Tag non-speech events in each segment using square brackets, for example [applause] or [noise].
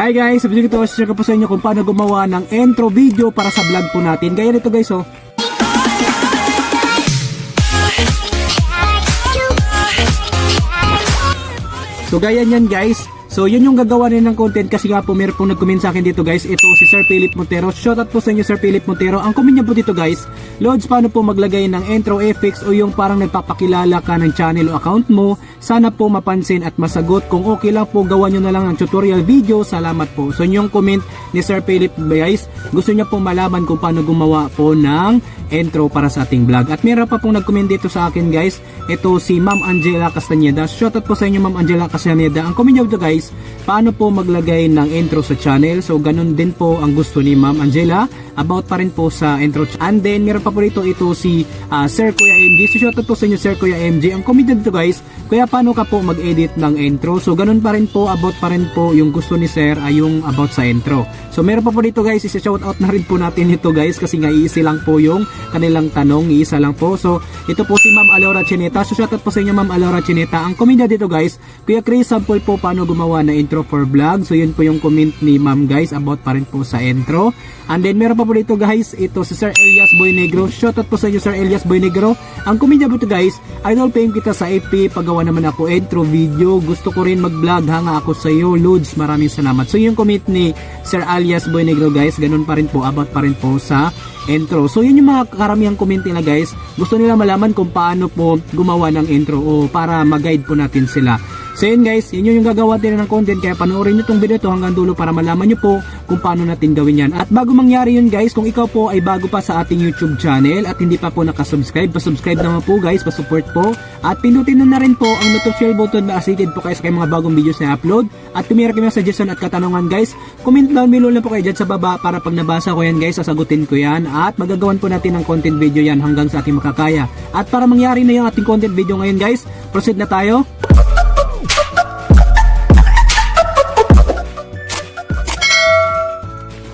Hi guys, sabi ko share ko po sa inyo kung paano gumawa ng intro video para sa vlog po natin. Gaya nito guys oh. So gaya niyan guys. So yun yung gagawa rin ng content kasi nga po meron pong nag-comment sa akin dito guys. Ito si Sir Philip Montero. Shoutout po sa inyo Sir Philip Montero. Ang comment niya po dito guys, Lods paano po maglagay ng intro effects o yung parang nagpapakilala ka ng channel o account mo. Sana po mapansin at masagot. Kung okay lang po gawa nyo na lang ng tutorial video. Salamat po. So yun yung comment ni Sir Philip guys. Gusto niya po malaman kung paano gumawa po ng intro para sa ating vlog. At meron pa pong nag-comment dito sa akin guys. Ito si Ma'am Angela Castaneda. Shoutout po sa inyo Ma'am Angela Castaneda. Ang comment niya dito guys, paano po maglagay ng intro sa channel. So ganun din po ang gusto ni Ma'am Angela. About pa rin po sa intro. And then meron pa po dito ito si ah, Sir Kuya MG. So shoutout po sa inyo Sir Kuya MG. Ang niya dito guys, kaya paano ka po mag-edit ng intro. So ganun pa rin po, about pa rin po yung gusto ni Sir ay yung about sa intro. So meron pa po dito guys, isa-shoutout na rin po natin ito guys kasi nga iisi lang po yung kanilang tanong, iisa lang po. So ito po si Ma'am Alora Chineta. So shoutout po sa inyo Ma'am Alora Chineta. Ang niya dito guys, Kuya Chris, sample po paano gumawa na intro for vlog. So yun po yung comment ni Ma'am guys about pa rin po sa intro. And then meron pa po dito guys, ito si Sir Elias Boy Negro. Shoutout po sa inyo Sir Elias Boy Negro. Ang niya po ito guys, idol fame kita sa FP, paggawa naman ako intro video. Gusto ko rin mag-vlog, hanga ako sa iyo, Lods. Maraming salamat. So yung comment ni Sir Alias Boy Negro guys, ganun pa rin po, about pa rin po sa intro. So yun yung mga karamihang comment nila guys. Gusto nila malaman kung paano po gumawa ng intro o para mag-guide po natin sila. So yun guys, yun yung gagawa din ng content kaya panoorin nyo itong video to hanggang dulo para malaman nyo po kung paano natin gawin yan. At bago mangyari yun guys, kung ikaw po ay bago pa sa ating YouTube channel at hindi pa po nakasubscribe, pasubscribe naman po guys, pasupport po. At pindutin nyo na rin po ang notification button na assisted po kayo sa mga bagong videos na upload. At kung meron kayong suggestion at katanungan guys, comment down below lang po kayo dyan sa baba para pag nabasa ko yan guys, sasagutin ko yan. At magagawan po natin ng content video yan hanggang sa ating makakaya. At para mangyari na yung ating content video ngayon guys, proceed na tayo.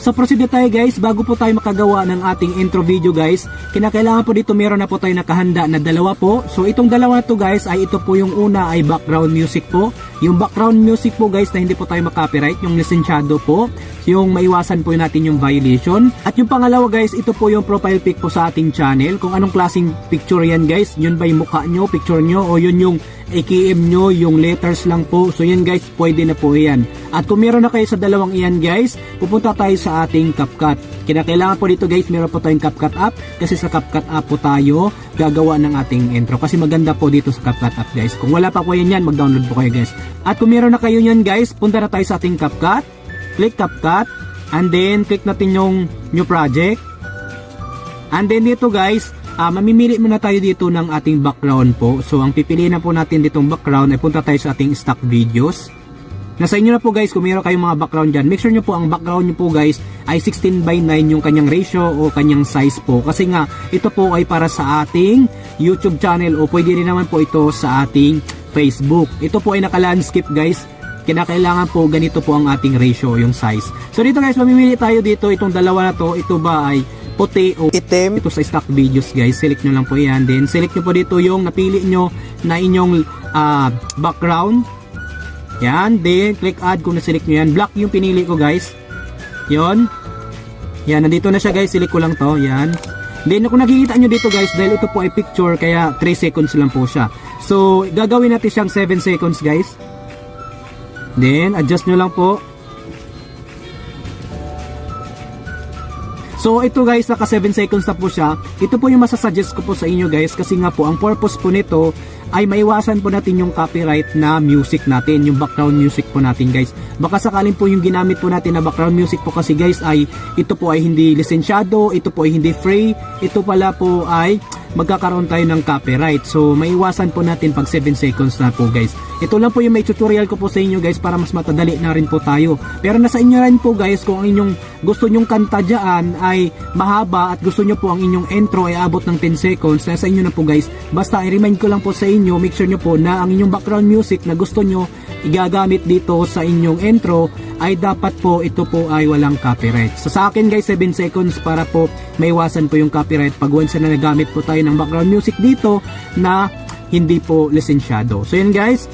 So proceed tayo guys, bago po tayo makagawa ng ating intro video guys, kinakailangan po dito meron na po tayo nakahanda na dalawa po. So itong dalawa to guys ay ito po yung una ay background music po. Yung background music po guys na hindi po tayo makopyright, yung lisensyado po, yung maiwasan po natin yung violation. At yung pangalawa guys, ito po yung profile pic po sa ating channel. Kung anong klaseng picture yan guys, yun ba yung mukha nyo, picture nyo, o yun yung AKM nyo, yung letters lang po. So yan guys, pwede na po yan. At kung meron na kayo sa dalawang iyan guys, pupunta tayo sa ating CapCut. Kinakailangan po dito guys, meron po tayong CapCut app kasi sa CapCut app po tayo gagawa ng ating intro. Kasi maganda po dito sa CapCut app guys. Kung wala pa po yan yan, mag-download po kayo guys. At kung meron na kayo yan guys, punta na tayo sa ating CapCut. Click CapCut. And then, click natin yung new project. And then dito guys, ah mamimili muna tayo dito ng ating background po. So ang pipiliin na po natin ditong background ay punta tayo sa ating stock videos. Nasa inyo na po guys kung meron kayong mga background dyan. Make sure nyo po ang background nyo po guys ay 16 by 9 yung kanyang ratio o kanyang size po. Kasi nga ito po ay para sa ating YouTube channel o pwede rin naman po ito sa ating Facebook. Ito po ay naka-landscape guys kinakailangan po ganito po ang ating ratio, yung size. So dito guys, mamimili tayo dito, itong dalawa na to, ito ba ay puti o itim ito sa stock videos guys, select nyo lang po yan. Then select nyo po dito yung napili nyo na inyong ah, background. Yan, then click add kung na-select nyo yan. Black yung pinili ko guys. Yon. Yan, nandito na siya guys, select ko lang to, yan. Then kung nakikita nyo dito guys, dahil ito po ay picture, kaya 3 seconds lang po siya. So, gagawin natin siyang 7 seconds guys. Then, adjust nyo lang po. So, ito guys, naka 7 seconds na po siya. Ito po yung masasuggest ko po sa inyo guys. Kasi nga po, ang purpose po nito ay maiwasan po natin yung copyright na music natin. Yung background music po natin guys. Baka sakaling po yung ginamit po natin na background music po kasi guys ay ito po ay hindi lisensyado. Ito po ay hindi free. Ito pala po ay magkakaroon tayo ng copyright. So, maiwasan po natin pag 7 seconds na po guys. Ito lang po yung may tutorial ko po sa inyo guys para mas matadali na rin po tayo. Pero nasa inyo rin po guys kung ang inyong gusto nyong kanta dyan ay mahaba at gusto nyo po ang inyong intro ay abot ng 10 seconds. Nasa inyo na po guys. Basta i-remind ko lang po sa inyo, make sure nyo po na ang inyong background music na gusto nyo igagamit dito sa inyong intro ay dapat po ito po ay walang copyright. So sa akin guys 7 seconds para po maiwasan po yung copyright pag once na nagamit po tayo ng background music dito na hindi po lisensyado. So yun guys,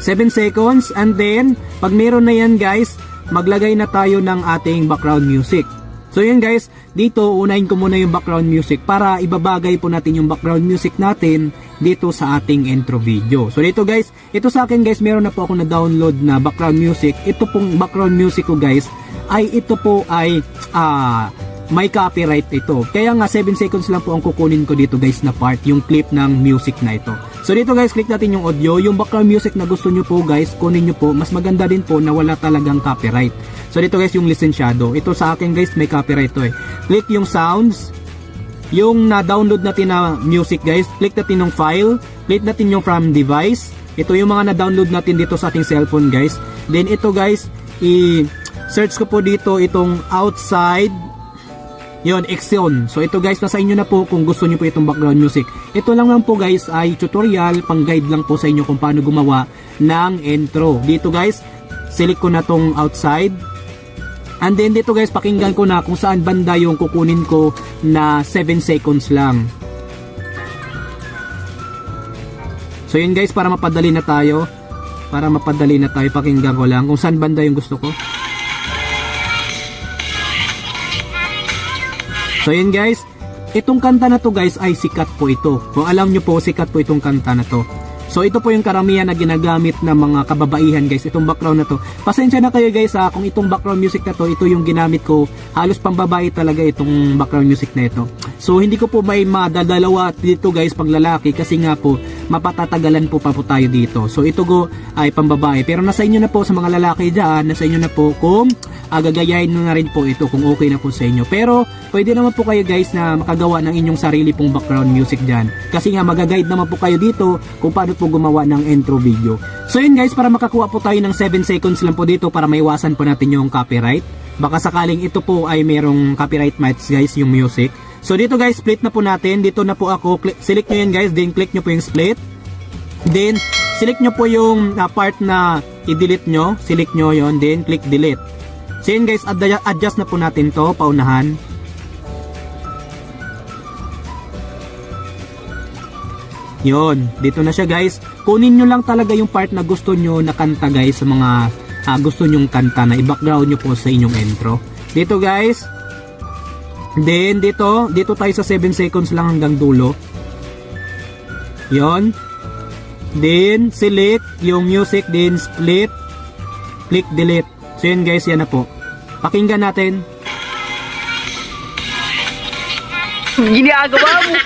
7 seconds and then pag meron na yan guys, maglagay na tayo ng ating background music. So yun guys, dito unahin ko muna yung background music para ibabagay po natin yung background music natin dito sa ating intro video. So dito guys, ito sa akin guys, meron na po ako na download na background music. Ito pong background music ko guys, ay ito po ay ah may copyright ito. Kaya nga 7 seconds lang po ang kukunin ko dito guys na part, yung clip ng music na ito. So dito guys, click natin yung audio. Yung background music na gusto nyo po guys, kunin nyo po. Mas maganda din po na wala talagang copyright. So dito guys, yung lisensyado. Ito sa akin guys, may copyright to eh. Click yung sounds. Yung na-download natin na music guys, click natin yung file. Click natin yung from device. Ito yung mga na-download natin dito sa ating cellphone guys. Then ito guys, i-search ko po dito itong outside Yon, Exxon. So ito guys, nasa inyo na po kung gusto niyo po itong background music. Ito lang lang po guys ay tutorial, pang guide lang po sa inyo kung paano gumawa ng intro. Dito guys, select ko na tong outside. And then dito guys, pakinggan ko na kung saan banda yung kukunin ko na 7 seconds lang. So yun guys, para mapadali na tayo. Para mapadali na tayo, pakinggan ko lang kung saan banda yung gusto ko. So yun guys, itong kanta na to guys ay sikat po ito. Kung alam nyo po, sikat po itong kanta na to. So ito po yung karamihan na ginagamit ng mga kababaihan guys, itong background na to. Pasensya na kayo guys ha, kung itong background music na to, ito yung ginamit ko. Halos pambabae talaga itong background music na ito. So hindi ko po may madadalawa dito guys pag lalaki kasi nga po mapatatagalan po pa po tayo dito. So ito go ay pambabae. Pero nasa inyo na po sa mga lalaki dyan, nasa inyo na po kung agagayahin nyo na rin po ito kung okay na po sa inyo. Pero pwede naman po kayo guys na makagawa ng inyong sarili pong background music dyan. Kasi nga magaguide naman po kayo dito kung paano po gumawa ng intro video. So yun guys, para makakuha po tayo ng 7 seconds lang po dito para maiwasan po natin yung copyright. Baka sakaling ito po ay merong copyright match guys yung music. So dito guys, split na po natin. Dito na po ako. Click, select nyo yan guys, then click nyo po yung split. Then, select nyo po yung uh, part na i-delete nyo. Select nyo yon then click delete. So yun guys, ad- adjust na po natin to, paunahan. Yon, dito na siya guys. Kunin nyo lang talaga yung part na gusto nyo na kanta guys sa mga ah, gusto nyong kanta na i-background nyo po sa inyong intro. Dito guys. Then dito, dito tayo sa 7 seconds lang hanggang dulo. Yon. Then select yung music, then split. Click delete. So yun guys, yan na po. Pakinggan natin. Ginagawa mo.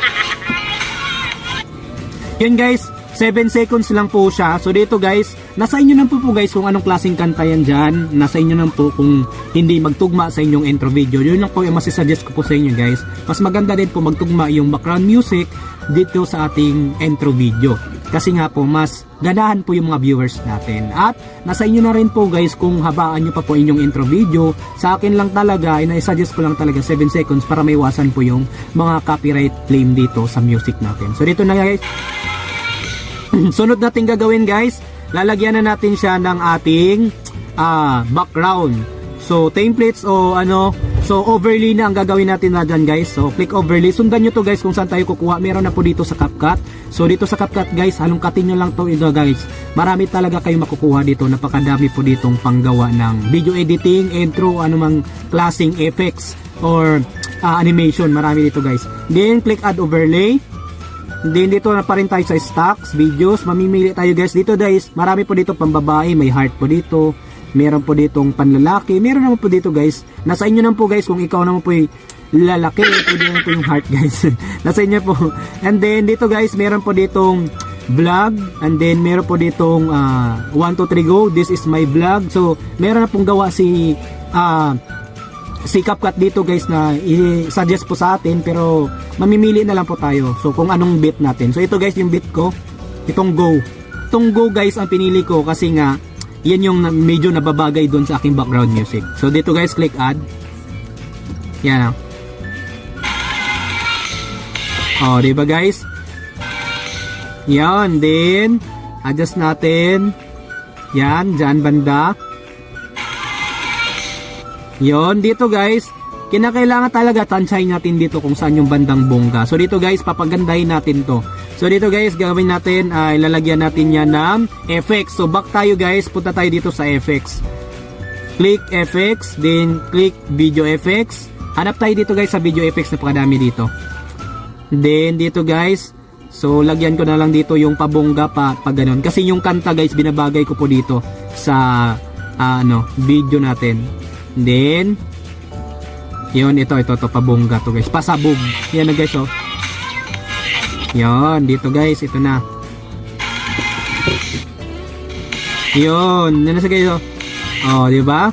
Yan guys, 7 seconds lang po siya. So dito guys, nasa inyo na po po guys kung anong klaseng kanta yan dyan. Nasa inyo na po kung hindi magtugma sa inyong intro video. Yun lang po yung masisuggest ko po sa inyo guys. Mas maganda din po magtugma yung background music dito sa ating intro video. Kasi nga po, mas ganahan po yung mga viewers natin. At nasa inyo na rin po guys kung habaan nyo pa po inyong intro video. Sa akin lang talaga, ina-suggest ko lang talaga 7 seconds para maiwasan po yung mga copyright claim dito sa music natin. So dito na guys, [laughs] sunod natin gagawin guys, lalagyan na natin siya ng ating ah, background. So templates o ano, so overlay na ang gagawin natin na dyan guys. So click overlay. Sundan nyo to guys kung saan tayo kukuha. Meron na po dito sa CapCut. So dito sa CapCut guys, halongkatin nyo lang to ito guys. Marami talaga kayo makukuha dito. Napakadami po ditong panggawa ng video editing, intro, anumang klaseng effects or ah, animation. Marami dito guys. Then click add overlay. Then dito na pa rin tayo sa stocks, videos, mamimili tayo guys. Dito guys, marami po dito pambabae, may heart po dito. Meron po ditong panlalaki, meron naman po dito guys. Nasa inyo naman po guys kung ikaw naman po yung lalaki, pwede naman po yung heart guys. [laughs] Nasa inyo po. And then dito guys, meron po ditong vlog and then meron po ditong uh, 1, 2, 3 go this is my vlog so meron na pong gawa si ah si CapCut dito guys na i-suggest po sa atin pero mamimili na lang po tayo. So kung anong bit natin. So ito guys yung bit ko. Itong go. Itong go guys ang pinili ko kasi nga yan yung medyo nababagay doon sa aking background music. So dito guys click add. Yan ah. oh di ba guys? Yan then adjust natin. Yan dyan banda Yon, dito guys, kinakailangan talaga tansyahin natin dito kung saan yung bandang bongga. So dito guys, papagandahin natin to. So dito guys, gagawin natin ay lalagyan natin yan ng FX. So back tayo guys, punta tayo dito sa FX. click FX, then click video FX. Hanap tayo dito guys sa video FX, napakadami dito. Then dito guys, so lagyan ko na lang dito yung pabongga pa, pa ganun. Kasi yung kanta guys, binabagay ko po dito sa ah, ano, video natin. Then, yun, ito, ito, ito, pabongga to guys. Pasabog. Yan na guys, oh. Yun, dito guys, ito na. Yun, yan na sa guys, oh. Oh, di ba?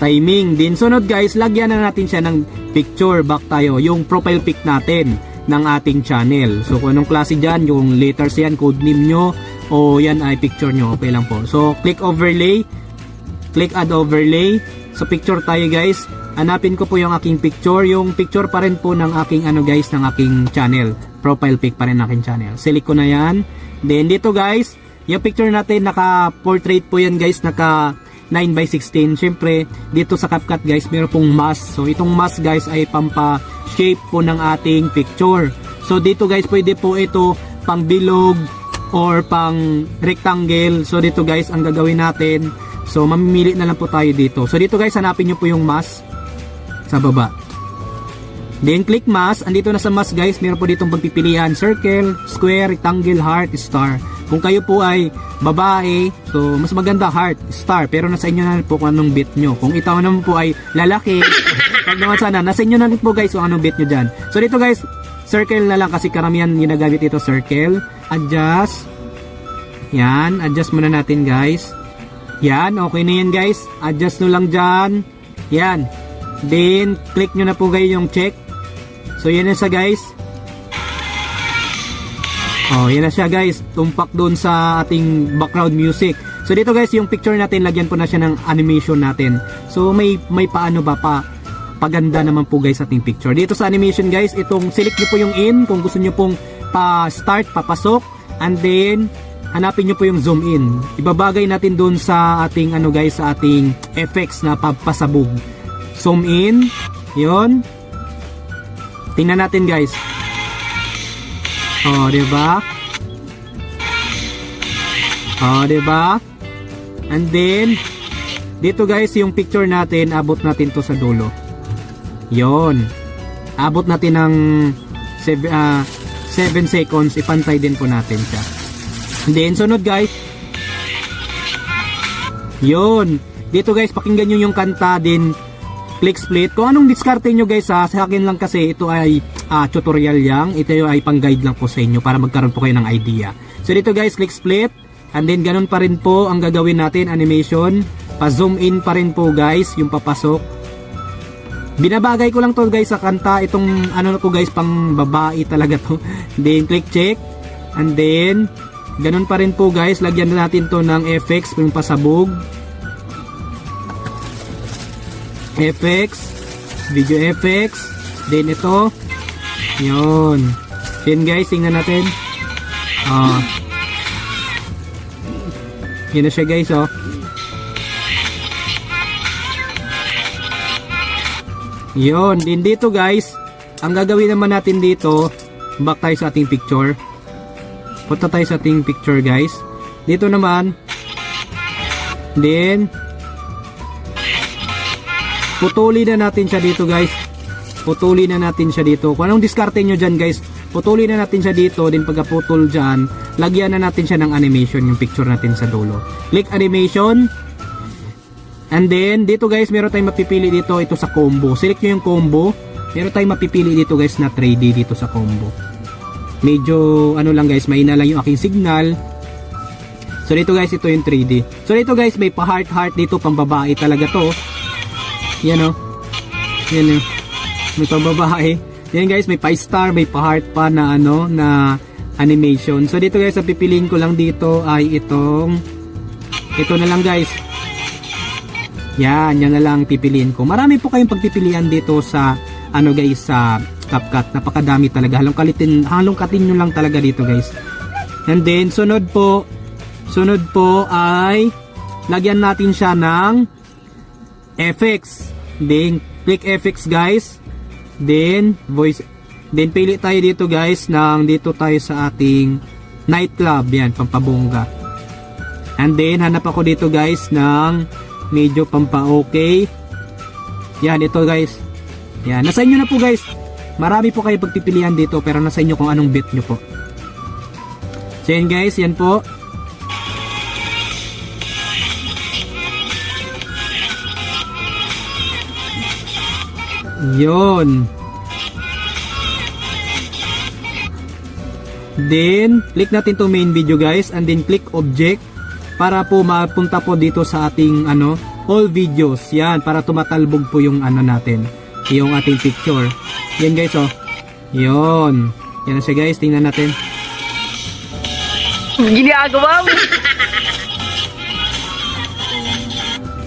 Timing. Din sunod guys, lagyan na natin siya ng picture back tayo, yung profile pic natin ng ating channel. So kung anong klase dyan, yung letters yan, code name nyo, o yan ay picture nyo, okay lang po. So click overlay, click add overlay. So picture tayo guys. Hanapin ko po yung aking picture, yung picture pa rin po ng aking ano guys, ng aking channel. Profile pic pa rin ng aking channel. Select ko na yan. Then dito guys, yung picture natin naka portrait po yan guys, naka 9 by 16. Syempre, dito sa CapCut guys, meron pong mask. So, itong mask guys ay pampa-shape po ng ating picture. So, dito guys, pwede po ito pang bilog or pang rectangle. So, dito guys, ang gagawin natin. So, mamimili na lang po tayo dito. So, dito guys, hanapin nyo po yung mask sa baba. Then, click mask. Andito na sa mask guys, meron po ditong pagpipilian. Circle, square, rectangle, heart, star. Kung kayo po ay babae, so mas maganda heart, star. Pero nasa inyo na po kung anong bit nyo. Kung itaw naman po ay lalaki, wag naman sana, nasa inyo na po guys kung anong bit nyo dyan. So dito guys, circle na lang kasi karamihan ginagamit ito circle. Adjust. Yan, adjust muna natin guys. Yan, okay na yan guys. Adjust nyo lang dyan. Yan. Then, click nyo na po guys yung check. So yan na sa guys. Oh, yan na siya guys. Tumpak doon sa ating background music. So dito guys, yung picture natin, lagyan po na siya ng animation natin. So may may paano ba pa paganda naman po guys ating picture. Dito sa animation guys, itong select nyo po yung in kung gusto nyo pong pa-start, papasok. And then, hanapin nyo po yung zoom in. Ibabagay natin doon sa ating ano guys, sa ating effects na papasabog. Zoom in. Yon. Tingnan natin guys. Oh, 'di ba? Oh, 'di? And then dito guys, yung picture natin, abot natin to sa dulo. 'Yon. Abot natin ng 7 uh, 7 seconds, ipantay din po natin siya. Then sunod guys. 'Yon. Dito guys, pakinggan niyo yung kanta din click split. Kung anong diskarte nyo guys ha, sa akin lang kasi ito ay ah, tutorial yang. Ito ay pang guide lang po sa inyo para magkaroon po kayo ng idea. So dito guys, click split. And then ganun pa rin po ang gagawin natin, animation. Pa-zoom in pa rin po guys, yung papasok. Binabagay ko lang to guys sa kanta. Itong ano po guys, pang babae talaga to. [laughs] then click check. And then, ganun pa rin po guys, lagyan na natin to ng FX, yung pasabog. FX, video FX, then ito, yun. Yun guys, tingnan natin. Ah. Yun na siya guys, oh. Yun, din dito guys, ang gagawin naman natin dito, back tayo sa ating picture. Punta tayo sa ating picture guys. Dito naman, then, putulin na natin siya dito guys. Putulin na natin siya dito. Kung anong diskarte nyo dyan guys putulin na natin siya dito. Din pagkaputol dyan lagyan na natin siya ng animation yung picture natin sa dulo. Click animation. And then dito guys meron tayong mapipili dito. Ito sa combo. Select nyo yung combo. Meron tayong mapipili dito guys na 3D dito sa combo medyo ano lang guys mahina lang yung aking signal so dito guys ito yung 3D so dito guys may pa heart heart dito pang babae talaga to yan o. Yan o. May pambabae. Yan guys, may pa-star, may pa-heart pa na ano, na animation. So dito guys, ang pipiliin ko lang dito ay itong ito na lang guys. Yan, yan na lang pipiliin ko. Marami po kayong pagpipilian dito sa ano guys, sa CapCut. Napakadami talaga. Halong kalitin, halong katin nyo lang talaga dito guys. And then, sunod po, sunod po ay lagyan natin siya ng FX. Then, click FX guys. Then, voice. Then, pili tayo dito guys ng dito tayo sa ating nightclub. Yan, pampabongga. And then, hanap ako dito guys ng Medyo pampa okay. Yan, ito guys. Yan, nasa inyo na po guys. Marami po kayo pagpipilian dito pero nasa inyo kung anong bet nyo po. So yan guys, yan po. Yun. Then, click natin to main video guys and then click object para po mapunta po dito sa ating ano, all videos. Yan, para tumatalbog po yung ano natin, yung ating picture. Yan guys oh. Yun. Yan na siya guys, tingnan natin. Ginagawa mo. [laughs]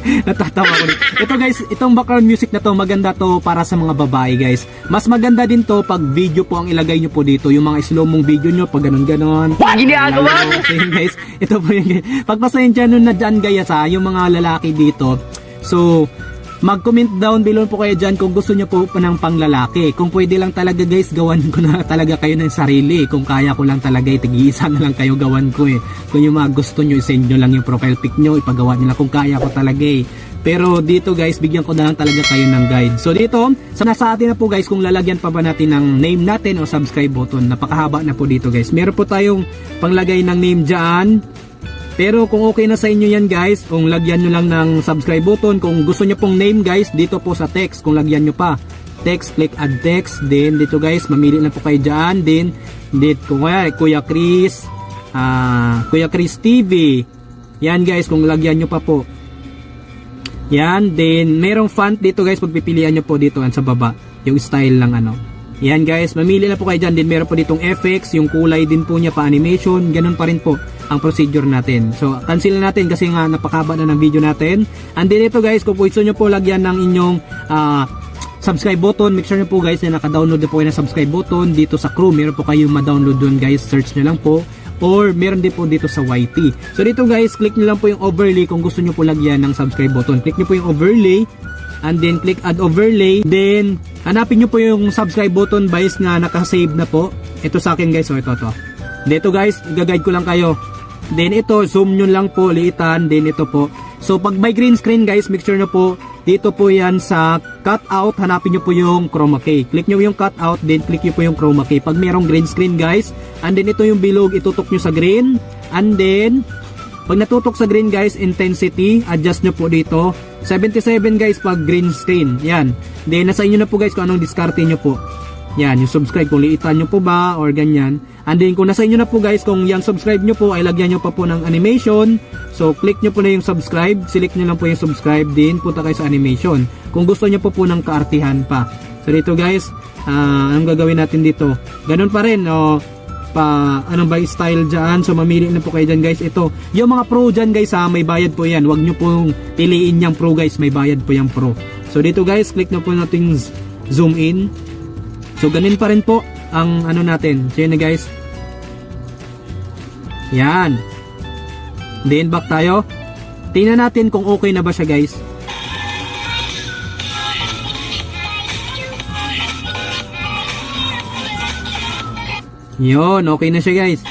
Natatawa ko. Ito guys, itong background music na to, maganda to para sa mga babae guys. Mas maganda din to pag video po ang ilagay nyo po dito. Yung mga slow mong video nyo, pag ganun ganon. Ginagawa mo. So guys, ito po yung [laughs] Pagpasensya nun na dyan guys ha, yung mga lalaki dito. So, mag-comment down below po kayo dyan kung gusto nyo po ng panglalaki. Kung pwede lang talaga guys, gawan ko na talaga kayo ng sarili. Kung kaya ko lang talaga, tig-iisa na lang kayo gawan ko eh. Kung yung mga gusto nyo, send nyo lang yung profile pic nyo, ipagawa lang kung kaya ko talaga eh. Pero dito guys, bigyan ko na lang talaga kayo ng guide. So dito, sa nasa atin na po guys, kung lalagyan pa ba natin ng name natin o subscribe button, napakahaba na po dito guys. Meron po tayong panglagay ng name dyan, pero kung okay na sa inyo yan guys, kung lagyan nyo lang ng subscribe button, kung gusto nyo pong name guys, dito po sa text, kung lagyan nyo pa. Text, click add text, then dito guys, mamili na po kayo dyan, then dito kung kaya, Kuya Chris, ah Kuya Chris TV, yan guys, kung lagyan nyo pa po. Yan, then merong font dito guys, pagpipilian nyo po dito yan sa baba, yung style lang ano. Yan guys, mamili na po kayo dyan. Din meron po ditong FX, yung kulay din po niya pa animation. Ganun pa rin po ang procedure natin. So, cancel na natin kasi nga napakaba na ng video natin. And then ito guys, kung gusto nyo po lagyan ng inyong ah, subscribe button, make sure nyo po guys na naka-download na po kayo ng subscribe button dito sa Chrome. Meron po kayong ma-download doon guys. Search nyo lang po or meron din po dito sa YT. So dito guys, click nyo lang po yung overlay kung gusto nyo po lagyan ng subscribe button. Click nyo po yung overlay and then click add overlay. Then hanapin nyo po yung subscribe button guys na naka-save na po. Ito sa akin guys, so ito to. Dito guys, gaguide ko lang kayo. Then ito, zoom nyo lang po, liitan. Then ito po. So pag may green screen guys, make sure nyo po dito po yan sa cutout, hanapin nyo po yung chroma key. Click nyo yung cutout, then click nyo po yung chroma key. Pag merong green screen guys, and then ito yung bilog, itutok nyo sa green. And then, pag natutok sa green guys, intensity, adjust nyo po dito. 77 guys pag green screen. Yan. Then, nasa inyo na po guys kung anong diskarte nyo po. Yan, yung subscribe kung liitan nyo po ba or ganyan. And then kung nasa inyo na po guys, kung yung subscribe nyo po ay lagyan nyo pa po ng animation. So click nyo po na yung subscribe, select nyo lang po yung subscribe din, punta kayo sa animation. Kung gusto nyo po po ng kaartihan pa. So dito guys, ah, anong gagawin natin dito? Ganun pa rin, oh, pa anong ba style dyan? So mamili na po kayo dyan guys. Ito yung mga pro dyan guys ha may bayad po yan. Wag nyo pong piliin yung pro guys. May bayad po yung pro. So dito guys click na po natin zoom in. So ganun pa rin po ang ano natin. So yun na guys. Yan. Then back tayo. Tingnan natin kung okay na ba siya guys. Yun, okay na siya guys.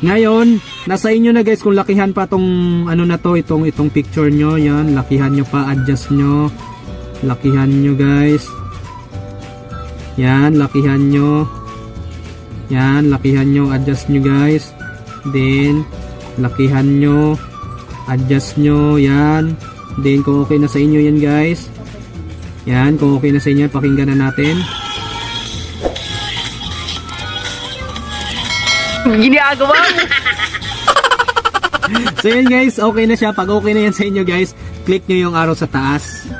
Ngayon, nasa inyo na guys kung lakihan pa tong ano na to, itong itong picture nyo, yan, lakihan nyo pa, adjust nyo. Lakihan nyo guys. Yan, lakihan nyo. Yan, lakihan nyo, adjust nyo guys. Then, lakihan nyo, adjust nyo, yan. Then, kung okay na sa inyo yan guys. Yan, kung okay na sa inyo, pakinggan na natin. Ginagawa mo. [laughs] So yun guys, okay na siya. Pag okay na yan sa inyo guys, click nyo yung arrow sa taas.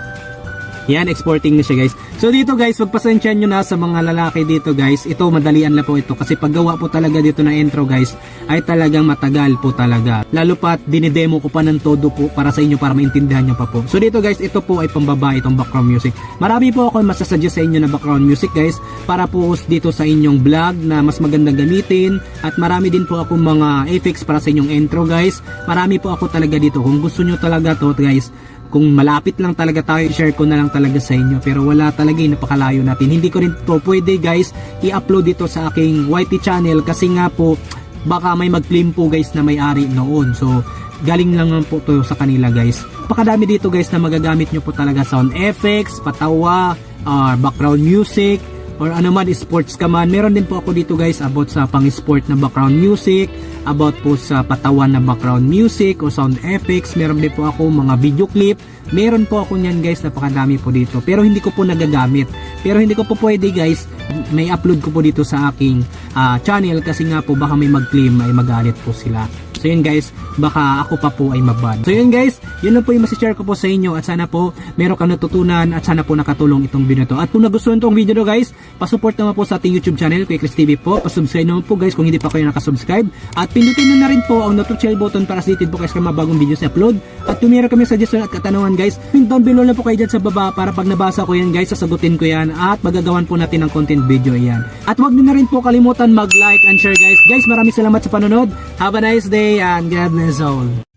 Yan, exporting na siya guys. So dito guys, pagpasensyahan nyo na sa mga lalaki dito guys. Ito, madalian na po ito. Kasi paggawa po talaga dito na intro guys, ay talagang matagal po talaga. Lalo pat, dinidemo ko pa ng todo po para sa inyo para maintindihan nyo pa po. So dito guys, ito po ay pambaba itong background music. Marami po ako masasuggest sa inyo na background music guys para po dito sa inyong vlog na mas magandang gamitin at marami din po akong mga effects para sa inyong intro guys. Marami po ako talaga dito. Kung gusto nyo talaga to guys, kung malapit lang talaga tayo, share ko na lang talaga sa inyo. Pero wala talaga, eh, napakalayo natin. Hindi ko rin po pwede guys, i-upload dito sa aking YT channel kasi nga po, baka may mag-claim po guys na may-ari noon. So, galing lang naman po to sa kanila guys. Pakadami dito guys na magagamit nyo po talaga sound effects, patawa, or background music, or ano sports ka man. Meron din po ako dito guys about sa pang-sport na background music, about po sa patawan na background music o sound effects. Meron din po ako mga video clip. Meron po ako niyan guys, napakadami po dito. Pero hindi ko po nagagamit. Pero hindi ko po pwede guys, may upload ko po dito sa aking ah, channel kasi nga po baka may mag-claim ay magalit po sila. So yun guys, baka ako pa po ay maban. So yun guys, yun lang po yung masishare ko po sa inyo at sana po meron kang natutunan at sana po nakatulong itong video to. At kung nagustuhan tong video to guys, pasupport naman po sa ating YouTube channel, Kuya Chris TV po. Pasubscribe naman po guys kung hindi pa kayo nakasubscribe. At pindutin nyo na rin po ang notification button para sa po guys kung bagong videos na upload. At kung meron kami suggestion at katanungan guys, pin down below lang po kayo dyan sa baba para pag nabasa ko yan guys, sasagutin ko yan at magagawan po natin ng content video yan. At wag nyo na rin po kalimutan mag-like and share guys. Guys, maraming salamat sa panonood. Have a nice day and God bless all.